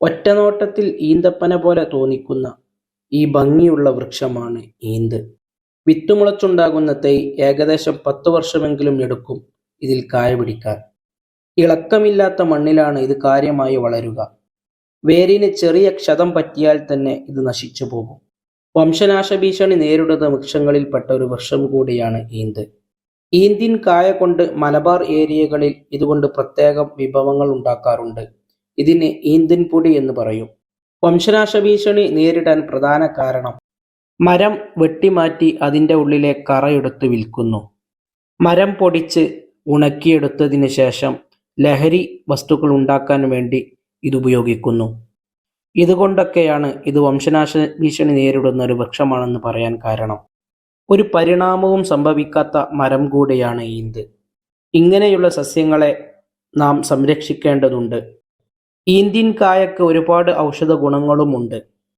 ഒറ്റനോട്ടത്തിൽ ഈന്തപ്പന പോലെ തോന്നിക്കുന്ന ഈ ഭംഗിയുള്ള വൃക്ഷമാണ് ഈന്ത്. വിത്തുമുളച്ചുണ്ടാകുന്ന തൈ ഏകദേശം പത്തു വർഷമെങ്കിലും എടുക്കും ഇതിൽ കായ പിടിക്കാൻ. ഇളക്കമില്ലാത്ത മണ്ണിലാണ് ഇത് കാര്യമായി വളരുക. വേരിന് ചെറിയ ക്ഷതം പറ്റിയാൽ തന്നെ ഇത് നശിച്ചു പോകും. വംശനാശ ഭീഷണി നേരിടുന്ന വൃക്ഷങ്ങളിൽപ്പെട്ട ഒരു വൃക്ഷം കൂടിയാണ് ഈന്ത്. ഈന്തിൻ കായ കൊണ്ട് മലബാർ ഏരിയകളിൽ ഇതുകൊണ്ട് പ്രത്യേകം വിഭവങ്ങൾ ഉണ്ടാക്കാറുണ്ട്. ഇതിന് ഈന്തൻപൊടി എന്ന് പറയും. വംശനാശ ഭീഷണി നേരിടാൻ പ്രധാന കാരണം മരം വെട്ടിമാറ്റി അതിന്റെ ഉള്ളിലെ കറയെടുത്ത് വിൽക്കുന്നു. മരം പൊടിച്ച് ഉണക്കിയെടുത്തതിന് ശേഷം ലഹരി വസ്തുക്കൾ ഉണ്ടാക്കാൻ വേണ്ടി ഇത് ഉപയോഗിക്കുന്നു. ഇതുകൊണ്ടൊക്കെയാണ് ഇത് വംശനാശ ഭീഷണി നേരിടുന്ന ഒരു വൃക്ഷമാണെന്ന് പറയാൻ കാരണം. ഒരു പരിണാമവും സംഭവിക്കാത്ത മരം കൂടിയാണ് ഈന്ത്. ഇങ്ങനെയുള്ള സസ്യങ്ങളെ നാം സംരക്ഷിക്കേണ്ടതുണ്ട്. ഈന്തിൻ കായക്ക് ഒരുപാട് ഔഷധ ഗുണങ്ങളുമുണ്ട്